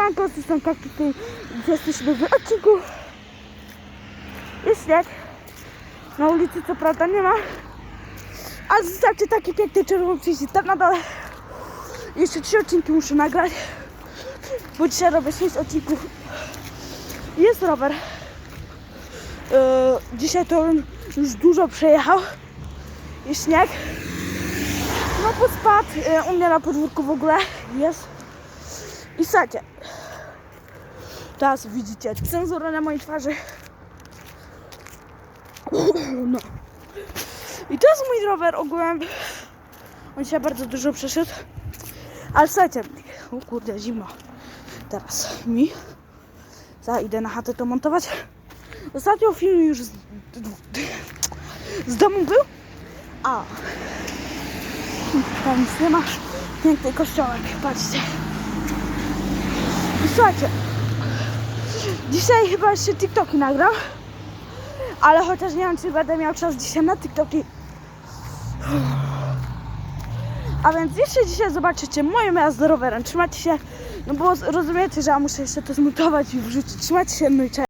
Siemanko, z są kaktusy. Dzisiaj jesteśmy w odcinku. Jest śnieg. Na ulicy co prawda nie ma. Ale zostawcie taki piękny czerwony przycisk tam na dole. Jeszcze trzy odcinki muszę nagrać. Bo dzisiaj robię 6 odcinków. Jest rower. Yy, dzisiaj to on już dużo przejechał. Jest śnieg. No bo spadł. Yy, u mnie na podwórku w ogóle jest. I słuchajcie. Teraz widzicie cenzurę na mojej twarzy. No. I to jest mój rower ogółem. On się bardzo dużo przeszedł. Ale słuchajcie. O kurde, zimno. Teraz mi. Za idę na chatę to montować. Ostatnio film już z, z domu był. A. Tam nic nie ma. Piękny kościołek. Patrzcie. Słuchajcie. Dzisiaj chyba jeszcze TikToki nagram. Ale chociaż nie wiem, czy będę miał czas dzisiaj na TikToki. A więc jeszcze dzisiaj zobaczycie moją jazdę rowerem. Trzymajcie się, no bo rozumiecie, że ja muszę jeszcze to zmontować i wrzucić. Trzymajcie się, no cześć.